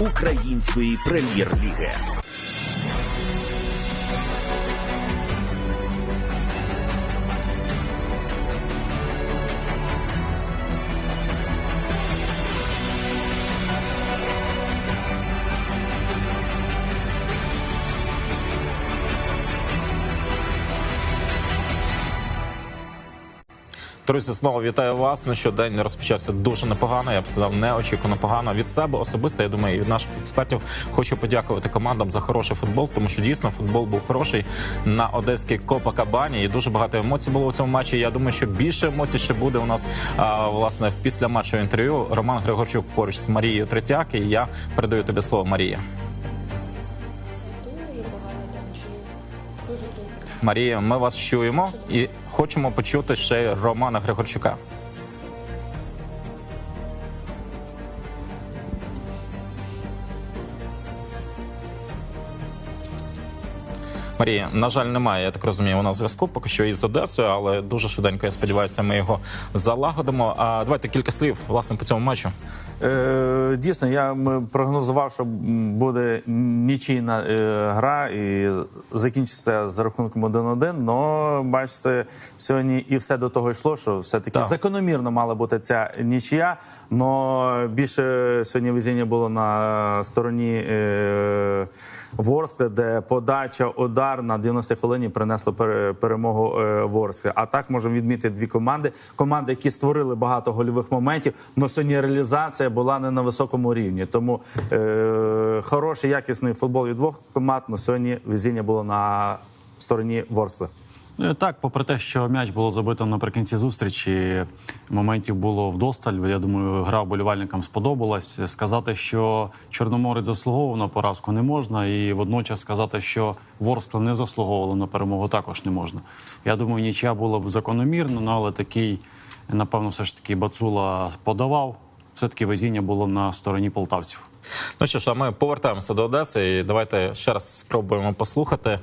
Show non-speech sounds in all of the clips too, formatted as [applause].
Української прем'єр-ліги. Друзі, знову вітаю вас. Ну що день розпочався дуже непогано. Я б сказав, неочікувано погано від себе особисто. Я думаю, і від наших експертів хочу подякувати командам за хороший футбол, тому що дійсно футбол був хороший на одеській Копакабані. І дуже багато емоцій було у цьому матчі. Я думаю, що більше емоцій ще буде у нас а, власне в післяматчевому інтерв'ю. Роман Григорчук поруч з Марією Третяк. І я передаю тобі слово, Марія. Марія, ми вас чуємо і хочемо почути ще Романа Григорчука. Марія, на жаль, немає. Я так розумію, у нас зв'язку поки що із Одесою, але дуже швиденько, я сподіваюся, ми його залагодимо. А давайте кілька слів власне по цьому матчу. Е, дійсно, я прогнозував, що буде нічийна е, гра і закінчиться за рахунком 1-1. Але бачите, сьогодні і все до того йшло, що все-таки Так. закономірно мала бути ця нічия. Но більше сьогодні везіння було на стороні е, Ворскли, де подача, удар на 90-й хвилині принесло перемогу Ворске. А так можемо відмітити дві команди. Команди, які створили багато гольових моментів, але сьогодні реалізація була не на високому рівні. Тому е, хороший якісний футбол від двох команд. але сьогодні везіння було на стороні Ворскли. Ну, Так, попри те, що м'яч було забито наприкінці зустрічі, моментів було вдосталь. Я думаю, гра вболівальникам сподобалась. Сказати, що Чорноморець заслуговував на поразку, не можна, і водночас сказати, що Ворскла не заслуговувала на перемогу, також не можна. Я думаю, нічия була б закономірно, ну, але такий, напевно, все ж таки Бацула подавав. Все таки везіння було на стороні полтавців. Ну що ж, а ми повертаємося до Одеси, і давайте ще раз спробуємо послухати.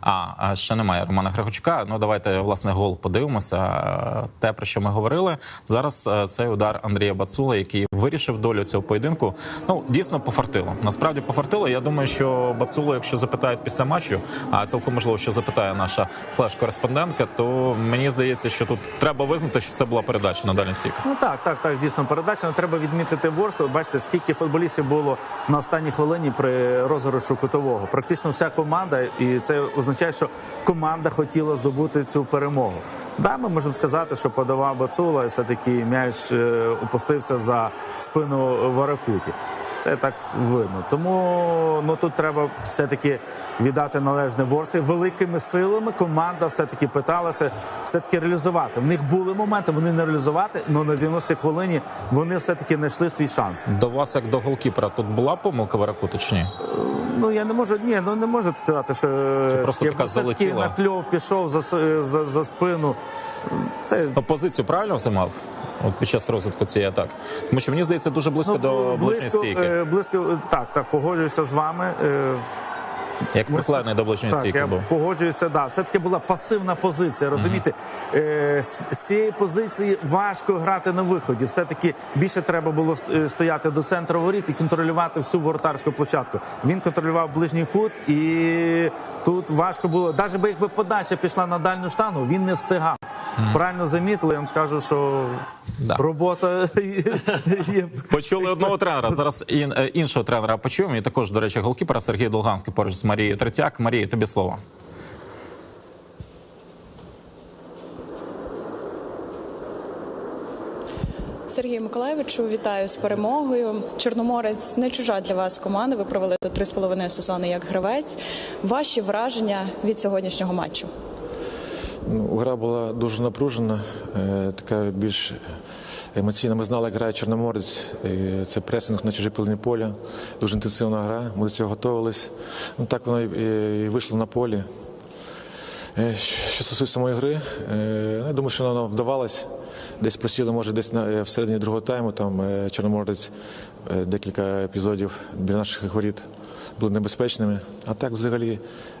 А, ще немає Романа Григорчука. Ну давайте власне гол подивимося. Те про що ми говорили зараз. Цей удар Андрія Бацула, який вирішив долю цього поєдинку. Ну дійсно пофартило. Насправді пофартило. Я думаю, що Бацулу, якщо запитають після матчу, а цілком можливо, що запитає наша флеш-кореспондентка, то мені здається, що тут треба визнати, що це була передача на дальній стік. Ну так, так, так, дійсно передача. Але треба відмітити Ворслу. Бачите, скільки футболістів було на останній хвилині при розіграшу кутового. Практично вся команда, і це означає, що команда хотіла здобути цю перемогу. Да, ми можемо сказати, що подавав Бацула, і все-таки м'яч е, опустився за спину Варакуті. Це так видно. Тому ну тут треба все-таки віддати належне Ворсі. Великими силами команда все-таки питалася все-таки реалізувати. В них були моменти, вони не реалізувати, але на 90-й хвилині вони все-таки знайшли свій шанс. До вас, як до голкіпера, тут була помилка Варакути чи ні? Ну я не можу, ні, ну не можу сказати, що просто якби така все-таки залетіла? на кльов пішов за, за, за спину. Це Ну, позицію правильно займав от під час розвитку цієї атаки? Тому що мені здається дуже близько до Ну, близько, стійки. е, близько, е, так, так, погоджуюся з вами. Як прикладний до ближньої Так, стійки я був. погоджуюся, да. Все таки була пасивна позиція. Розумієте, е, з, з цієї позиції важко грати на виході. Все таки більше треба було е, стояти до центру воріт і контролювати всю воротарську площадку. Він контролював ближній кут, і тут важко було. Навіть би якби подача пішла на дальню штангу, він не встигав. Правильно замітили, я вам скажу, що Да. робота [laughs] є. Почули одного тренера. Зараз е, іншого тренера почуємо. І також, до речі, голкіпера Сергій Долганський поруч з Марією Третяк. Марія, тобі слово. Сергію Миколаєвичу, вітаю з перемогою. Чорноморець не чужа для вас команда. Ви провели тут три з половиною сезони як гравець. Ваші враження від сьогоднішнього матчу? Ну, гра була дуже напружена, е, така більш емоційна. Ми знали, як грає Чорноморець. Це пресинг на чужій половині поля. Дуже інтенсивна гра. Ми до цього готувалися. Ну так воно і, вийшло на полі. Е, Що стосується моєї гри, е, я думаю, що вона вдавалась. десь просіли, може, десь на е, всередині другого тайму. Там Чорноморець декілька епізодів біля наших воріт були небезпечними. А так, взагалі,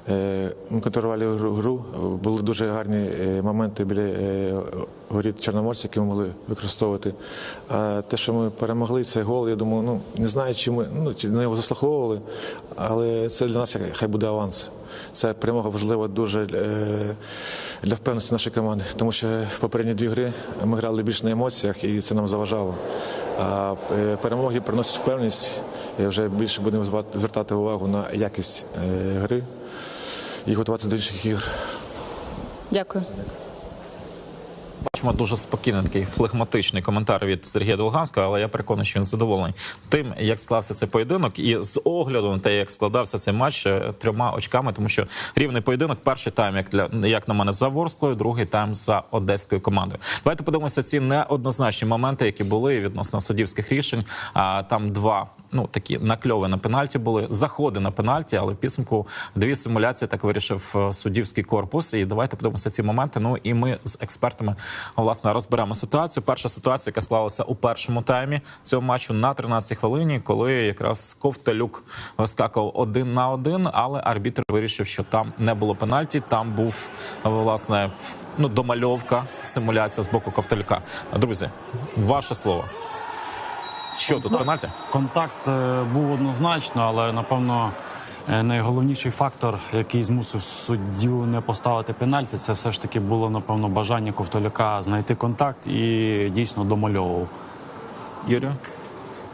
е, ми контролювали гру-. Були дуже гарні е, моменти біля е, воріт Чорноморця, які ми могли використовувати. А те, що ми перемогли, цей гол, я думаю, ну не знаю, чи ми ну чи не його заслуховували, але це для нас хай буде аванс. Це перемога важлива дуже для впевненості нашої команди, тому що попередні дві гри ми грали більше на емоціях, і це нам заважало. А е, перемоги приносять впевненість. Вже більше будемо звертати увагу на якість е, гри і готуватися до інших ігор. Дякую. Бачимо дуже спокійний такий флегматичний коментар від Сергія Долганського, але я переконаний, що він задоволений тим, як склався цей поєдинок, і з огляду на те, як складався цей матч е, трьома очками, тому що рівний поєдинок, перший тайм, як для як на мене, за Ворсклою, другий тайм за одеською командою. Давайте подивимося ці неоднозначні моменти, які були відносно суддівських рішень. А там два ну такі накльови на пенальті були, заходи на пенальті, але в підсумку дві симуляції так вирішив е, суддівський корпус. І давайте подивимося ці моменти. Ну і ми з експертами власне розберемо ситуацію. Перша ситуація, яка склалася у першому таймі цього матчу на 13-й хвилині, коли якраз Ковталюк вискакував один на один, але арбітр вирішив, що там не було пенальті. Там був власне ну домальовка, симуляція з боку Ковталюка. Друзі, ваше слово. Що тут Ну, пенальті? Контакт е, був однозначно, але напевно е, найголовніший фактор, який змусив суддю не поставити пенальті, це все ж таки було напевно бажання Ковтоляка знайти контакт і дійсно домальовував. Юрію?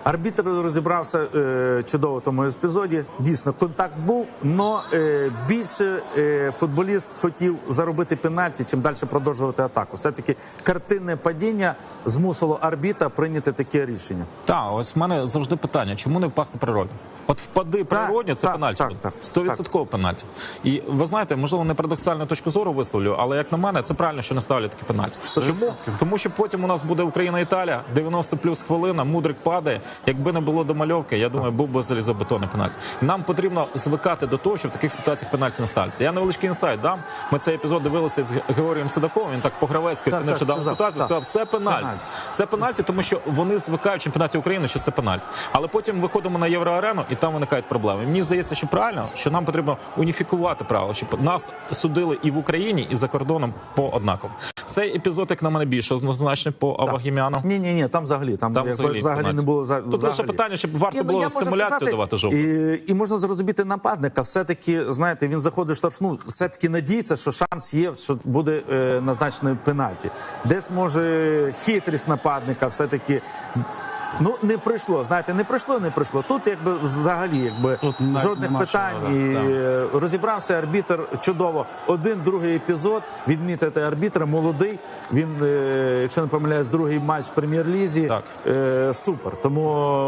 Арбітр розібрався е, чудово в тому епізоді. Дійсно, контакт був, але більше е, футболіст хотів заробити пенальті, чим далі продовжувати атаку. Все-таки картинне падіння змусило арбітра прийняти таке рішення. Так, ось в мене завжди питання: чому не впасти природньо? От впади природньо, це так, пенальті. Стовідсотково пенальті. І ви знаєте, можливо, не парадоксальну точку зору висловлю, але як на мене, це правильно, що не ставлять такі пенальті. Чому? Тому що потім у нас буде Україна-Італія, 90 плюс хвилина, мудрик падає. Якби не було домальовки, я думаю, був би залізобетонний пенальті. Нам потрібно звикати до того, що в таких ситуаціях пенальті не ставляться. Я невеличкий інсайт дам. Ми цей епізод дивилися з Ге- Георгієм Седаковим. Він так по-гравецьки оцінивши дану ситуацію, так. сказав, це пенальті. Пенальті. Це пенальті, тому що вони звикають чемпіонаті України, що це пенальті. Але потім виходимо на євроарену, і там виникають проблеми. Мені здається, що правильно, що нам потрібно уніфікувати правила, щоб нас судили і в Україні, і за кордоном по однаково. Цей епізод, як на мене, більше однозначно по Авагімяну. Ні, ні, ні, там взагалі там, Там взагалі взагалі, не було за Тут лише питання, щоб варто Ні, ну, було я можу симуляцію сказати, давати жовту. І, і можна зрозуміти нападника. Все-таки, знаєте, він заходить в штрафну, все-таки надіється, що шанс є, що буде е, назначений пенальті. Десь може хитрість нападника, все-таки. Ну не прийшло, знаєте, не прийшло, не прийшло. Тут якби взагалі якби Тут жодних нема питань. і да, е, розібрався арбітр чудово. Один другий епізод. Відмітити арбітра, молодий. Він, е, якщо не помиляюсь, другий матч в прем'єр-лізі. Так. Е, супер. Тому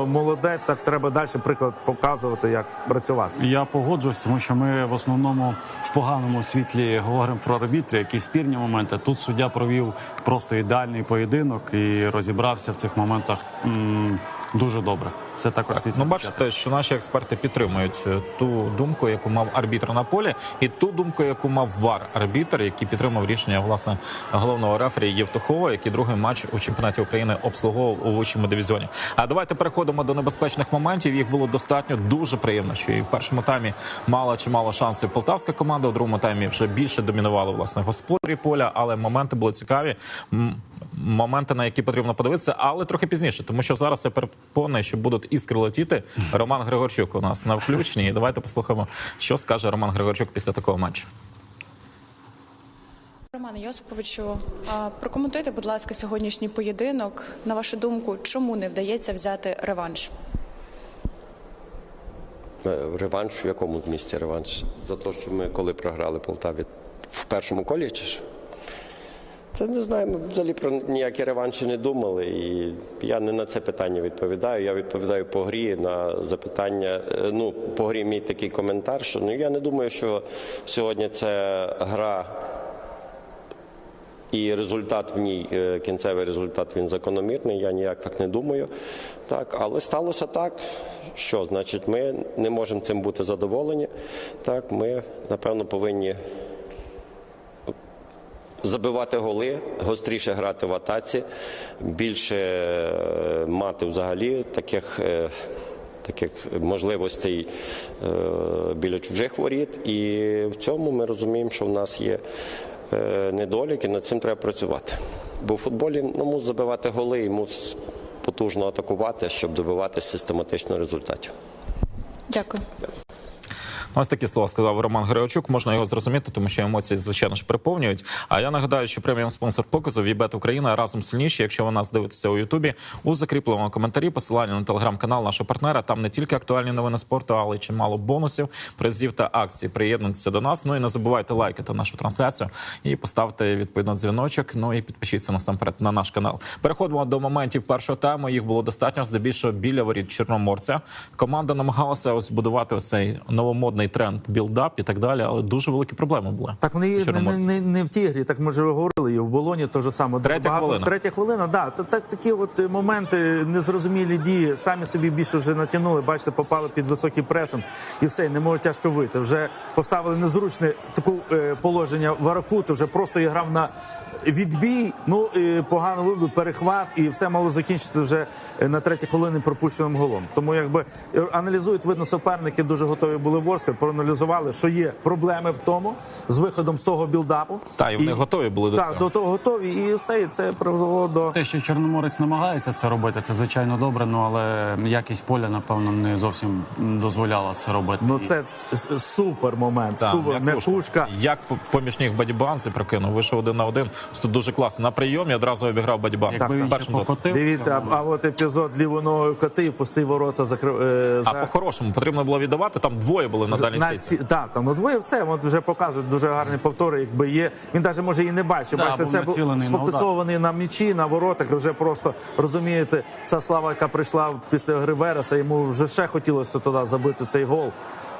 молодець, так треба далі приклад показувати, як працювати. Я погоджуюсь, тому що ми в основному в поганому світлі говоримо про арбітрі, які спірні моменти. Тут суддя провів просто ідеальний поєдинок і розібрався в цих моментах м, дуже добре. Це також слід Ну, бачите, що наші експерти підтримують е, ту думку, яку мав арбітр на полі, і ту думку, яку мав вар арбітр, який підтримав рішення власне головного рефері Євтухова, який другий матч у чемпіонаті України обслуговував у вищому дивізіоні. А давайте переходимо до небезпечних моментів. Їх було достатньо дуже приємно, що і в першому таймі мала чимало шансів полтавська команда. У другому таймі вже більше домінували власне господарі поля, але моменти були цікаві. Моменти, на які потрібно подивитися, але трохи пізніше, тому що зараз я переконаний, що будуть іскри летіти. Роман Григорчук у нас на включенні. І давайте послухаємо, що скаже Роман Григорчук після такого матчу. Романе Йосиповичу, прокоментуйте, будь ласка, сьогоднішній поєдинок. На вашу думку, чому не вдається взяти реванш? Е, Реванш в якому змісті реванш? За те, що ми коли програли Полтаві в першому колі чи ж? Це не знаю, ми взагалі про ніякі реванші не думали. І я не на це питання відповідаю. Я відповідаю по грі на запитання. е, Ну, по грі мій такий коментар, що ну я не думаю, що сьогодні це гра. І результат в ній, е, кінцевий результат він закономірний. Я ніяк так не думаю. Так, але сталося так. Що значить, ми не можемо цим бути задоволені. Так, ми напевно повинні забивати голи, гостріше грати в атаці, більше е, мати взагалі таких. е, Таких можливостей е, біля чужих воріт, і в цьому ми розуміємо, що в нас є е, недоліки, над цим треба працювати. Бо в футболі ну, мус забивати голи і мус потужно атакувати, щоб добиватися систематично результатів. Дякую. Ось такі слова сказав Роман Греочук. Можна його зрозуміти, тому що емоції, звичайно ж, переповнюють. А я нагадаю, що преміум спонсор показу Вібет Україна разом сильніші. Якщо ви нас дивитеся у Ютубі, у закріпленому коментарі посилання на телеграм-канал нашого партнера. Там не тільки актуальні новини спорту, але й чимало бонусів, призів та акцій. Приєднуйтеся до нас. Ну і не забувайте лайкати нашу трансляцію і поставте відповідно дзвіночок. Ну і підпишіться насамперед на наш канал. Переходимо до моментів першого тайму. Їх було достатньо здебільшого біля воріт Чорноморця. Команда намагалася ось будувати ось цей новомодний тренд білдап і так далі, але дуже великі проблеми були. Так вони не, не, не, не в тій грі, так ми вже говорили, і в Болоні теж саме. Третя хвилина. Третя хвилина, да. Та- Так, такі от моменти, незрозумілі дії, самі собі більше вже натягнули, бачите, попали під високий пресинг і все, не можуть тяжко вийти. Вже поставили незручне таке е, положення Варакут, вже просто і грав на відбій, ну погано вибив, перехват, і все мало закінчитися вже е, на третій хвилині пропущеним голом. Тому якби е, аналізують, видно, суперники дуже готові були Ворска, проаналізували, що є проблеми в тому з виходом з того білдапу. Та, і вони готові були до так, цього. до того готові, і все, і це призвело до Те, що Чорноморець намагається це робити, це звичайно добре, ну але якість поля, напевно, не зовсім дозволяла це робити. ну це супер момент. Там, супер м'якушка. Як по- помічник Бадібанси прокинув, вийшов один на один. Тут дуже класно. На прийомі одразу обіграв дотиком. Дивіться, а, а от епізод лівоногою коти, пустий ворота закрив. Е, А по-хорошому потрібно було віддавати. Там двоє були на дальній на стійці. ці, так, там ну двоє це от вже показують дуже гарні повтори, якби є. Він навіть може і не бачив. Да, Бачите, все був націлений на сфокусований на м'ячі, на воротах. Вже просто розумієте, ця слава, яка прийшла після гри Вереса, йому вже ще хотілося туди забити цей гол.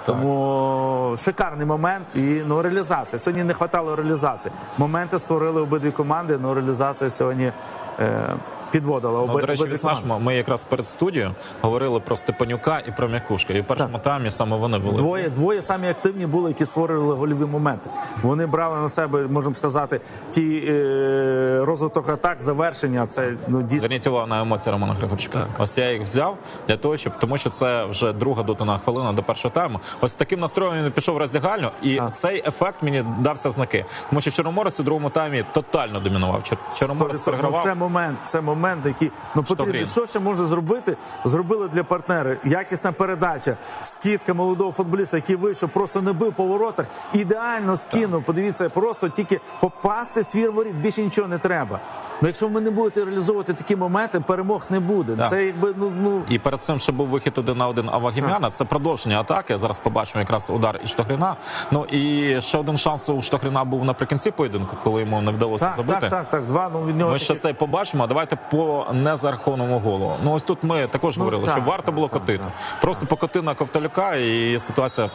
Тому шикарний момент і ну реалізація. Сьогодні не вистачало реалізації. Моменти створили обидві команди, але реалізація сьогодні е, підводила Ну, оби, до речі, команди. ми якраз перед студією говорили про Степанюка і про М'якушка. І в першому таймі саме вони були. Двоє, двоє самі активні були, які створювали гольові моменти. Вони брали на себе, можемо сказати, ті е, розвиток атак, завершення. Це ну дійсно. Зверніть увагу на емоції Романа Григорчука. Ось я їх взяв для того, щоб тому, що це вже друга дотина хвилина до першого тайму. Ось таким настроєм він пішов в роздягальню, і А. цей ефект мені дався знаки. Тому що Чорноморець у другому таймі тотально домінував. Чор- Чорноморець Ну, перегравав. Це момент, це момент, який ну потрібно. Що ще можна зробити? Зробили для партнера. Якісна передача, скидка молодого футболіста, який вийшов, просто не бив по воротах. Ідеально скинув. Подивіться, просто тільки попасти свір воріт, більше нічого не треба. Ну якщо ви не будете реалізовувати такі моменти, перемог не буде. Так. Це якби ну ну. І перед цим ще був вихід один на один Авагімяна. Це продовження атаки. Зараз побачимо якраз удар із Штогрина. Ну і ще один шанс у Штогрина був наприкінці поєдинку, коли йому не вдалося Так, забити. так, так, так. Два ну від нього Ми ще це побачимо. Давайте по незарахованому голу. Ну ось тут ми також говорили, так, що варто так, було так, котити. так. Просто покоти на Ковталюка, і ситуація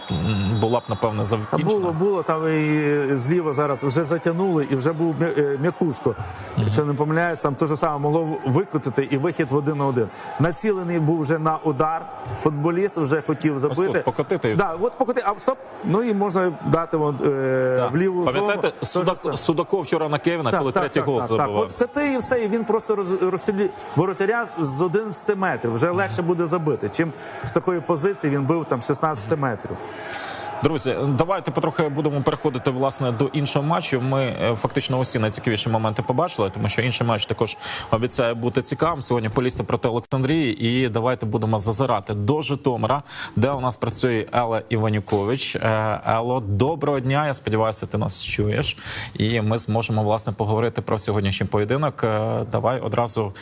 була б напевне Та закінчена. було, було там і зліва зараз вже затягнули, і вже був е, м'якушко. Якщо не помиляюсь, там те ж саме могло викотити і вихід в один на один. Націлений був вже на удар. Футболіст вже хотів забити. тут покотити Да, от покоти, а стоп. Ну і можна дати от, е, Так. в ліву Пам'ятаєте, зону. Судак, Те ж саме. Судаков вчора на Кевіна, коли третій гол так, забивав. Так, от це ти і все, і він просто роз, розстрілює воротаря з 11 метрів. Вже легше буде забити. Чим з такої позиції він бив там 16 метрів. Друзі, давайте потрохи будемо переходити власне до іншого матчу. Ми е, фактично усі найцікавіші моменти побачили, тому що інший матч також обіцяє бути цікавим. Сьогодні Полісся проти Олександрії. І давайте будемо зазирати до Житомира, де у нас працює Елла Іванюкович. Е, Ело, доброго дня. Я сподіваюся, ти нас чуєш, і ми зможемо власне поговорити про сьогоднішній поєдинок. Е, Давай одразу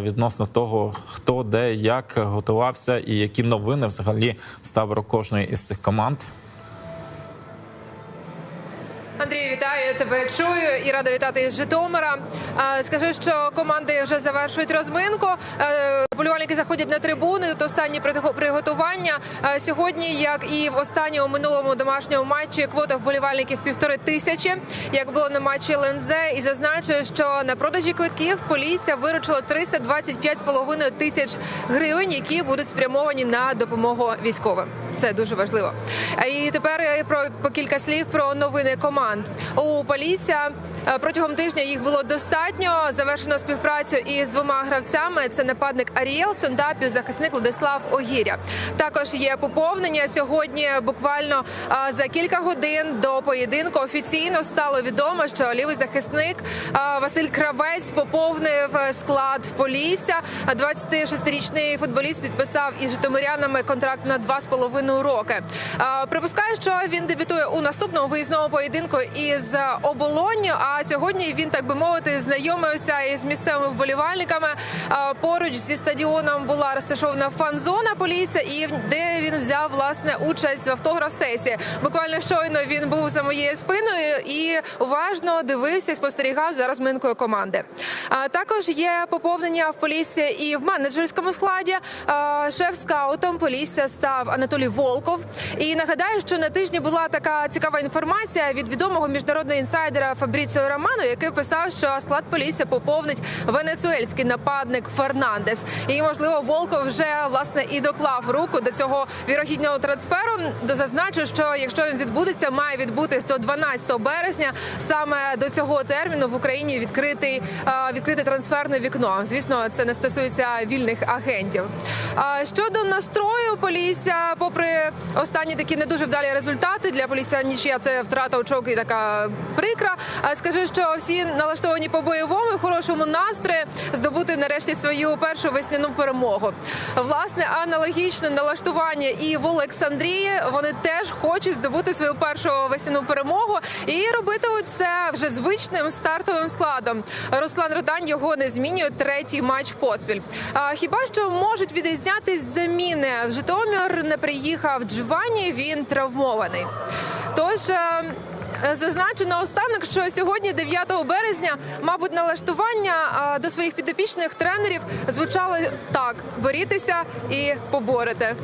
відносно того, хто де як готувався, і які новини взагалі табору кожної із цих команд. Андрій, вітаю тебе. Чую і рада вітати із Житомира. Скажи, що команди вже завершують розминку. Е, заходять на трибуни. Тут останні приготування. Сьогодні, як і в останньому минулому домашньому матчі, квота вболівальників півтори тисячі, як було на матчі Лензе. І зазначую, що на продажі квитків Полісся виручило 325,5 тисяч гривень, які будуть спрямовані на допомогу військовим. Це дуже важливо. І тепер про по кілька слів про новини команд у Полісся. е, Протягом тижня їх було достатньо. Завершено співпрацю із двома гравцями. Це нападник Арієл Сондапів, захисник Владислав Огіря. Також є поповнення сьогодні. Буквально е, за кілька годин до поєдинку офіційно стало відомо, що лівий захисник е, Василь Кравець поповнив склад Полісся. А 26-річний футболіст підписав із житомирянами контракт на 2,5 роки. Е, Припускаю, що він дебютує у наступному виїзному поєдинку із оболонню. А сьогодні він, так би мовити, знайомився із місцевими вболівальниками. Поруч зі стадіоном була розташована фан-зона Полісся, і де він взяв власне участь в автограф-сесії. Буквально щойно він був за моєю спиною і уважно дивився, спостерігав за розминкою команди. Також є поповнення в Поліссі і в менеджерському складі. Шеф-скаутом Полісся став Анатолій Волков. І нагадаю, що на тижні була така цікава інформація від відомого міжнародного інсайдера Фабріціо Романо, який писав, що склад Полісся поповнить венесуельський нападник Фернандес. І можливо, Волков вже власне і доклав руку до цього вірогідного трансферу. Зазначу, що якщо він відбудеться, має відбутись до 12 березня. Саме до цього терміну в Україні відкритий е, відкрите трансферне вікно. Звісно, це не стосується вільних агентів. Щодо настрою Полісся, попри останні такі не дуже вдалі результати для Полісся нічия це втрата очок і така прикра. А скажу, що всі налаштовані по бойовому хорошому настрої здобути нарешті свою першу весняну перемогу. Власне, аналогічне налаштування і в Олександрії вони теж хочуть здобути свою першу весняну перемогу і робитимуть це вже звичним стартовим складом. Руслан Родань його не змінює третій матч поспіль. А хіба що можуть відрізнятись заміни? В Житомир не приїхав Джованні, він травмований. Тож. е, Зазначу наостанок, що сьогодні, 9 березня, мабуть, налаштування до своїх підопічних тренерів звучало так: борітеся і поборете.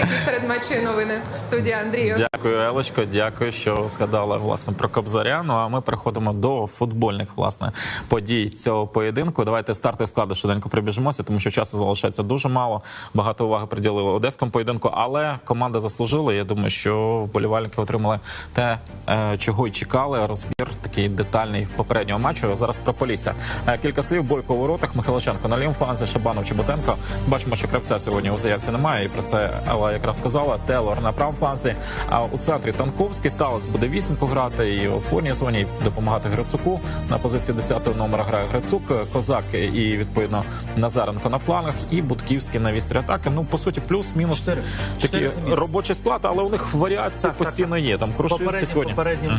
Такі передматчі новини в студії Андрію. Дякую, Елочко. Дякую, що згадала власне про Кобзаря. Ну а ми переходимо до футбольних власне подій цього поєдинку. Давайте старти складу швиденько прибіжимося, тому що часу залишається дуже мало. Багато уваги приділили одеському поєдинку, але команда заслужила. Я думаю, що вболівальники отримали те, е, чого й чекали. Розбір такий детальний попереднього матчу. Зараз про Полісся. Е, Кілька слів. Бойко у воротах. Михайличенко на лівому фланзі, Шабанов Чеботенко. Бачимо, що кравця сьогодні у заявці немає. І про це Якраз сказала. Телор на правому фланзі. А у центрі Танковський. Талес буде вісімку грати. І у опорній зоні допомагати Грицуку. На позиції 10-го номера грає Грицук, Козак і відповідно Назаренко на флангах. І Будківський на вістрі атаки. Ну по суті, плюс-мінус такий робочий склад, але у них варіації Так, так, постійно є. Там Крушинський сьогодні. попереднім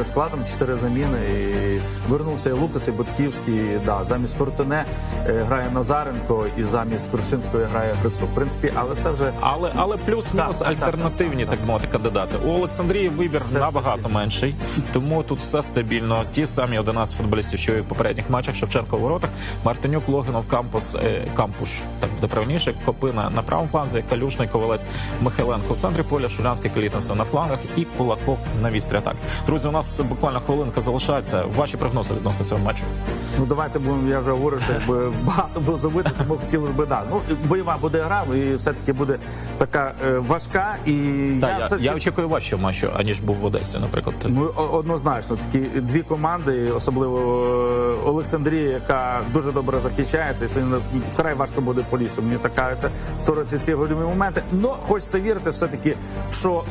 е, складом чотири заміни. І вернувся і Лукас, і Будківський. Да, замість Фортуне е, грає Назаренко, і замість Крушинської грає Грицук. В принципі, але це вже Але але плюс-мінус Так, так, так, альтернативні, так, мовити, кандидати. У Олександрії вибір Це набагато стабільно. менший, тому тут все стабільно. Ті самі 11 футболістів, що і в попередніх матчах. Шевченко у воротах, Мартинюк, Логінов, Кампус, е, Кампуш, так буде правильніше. Копина на правому фланзі, Калюшний, Ковалець, Михайленко в центрі поля, Шулянський, Калітинцев на флангах і Кулаков на вістрі атак. Друзі, у нас буквально хвилинка залишається. Ваші прогнози відносно цього матчу. Ну давайте будемо. Я вже говорив, що якби [laughs] багато було забити, тому хотілося б да. Ну бойова буде гра, і все таки буде така е, важка. І Та я, я, все я очікую важчого матчу, аніж був в Одесі, наприклад. Ну, о- однозначно, такі дві команди, особливо е, Олександрія, яка дуже добре захищається, і сьогодні вкрай важко буде по лісу. Мені така це створити ці гольові моменти. Ну хочеться вірити, все таки, що.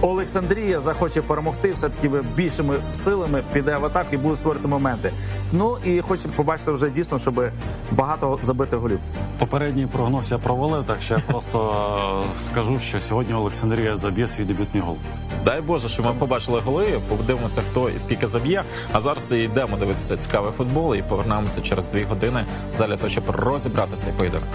Олександрія захоче перемогти, все таки більшими силами піде в атаку і буде створити моменти. Ну і хочу побачити вже дійсно, щоб багато забити голів. Попередній прогноз я провалив, так що я просто е, скажу, що сьогодні Олександрія заб'є свій дебютний гол. Дай Боже, що ми побачили голи, подивимося, хто і скільки заб'є. А зараз йдемо дивитися цікавий футбол і повернемося через дві години. Залі того, щоб розібрати цей поєдинок.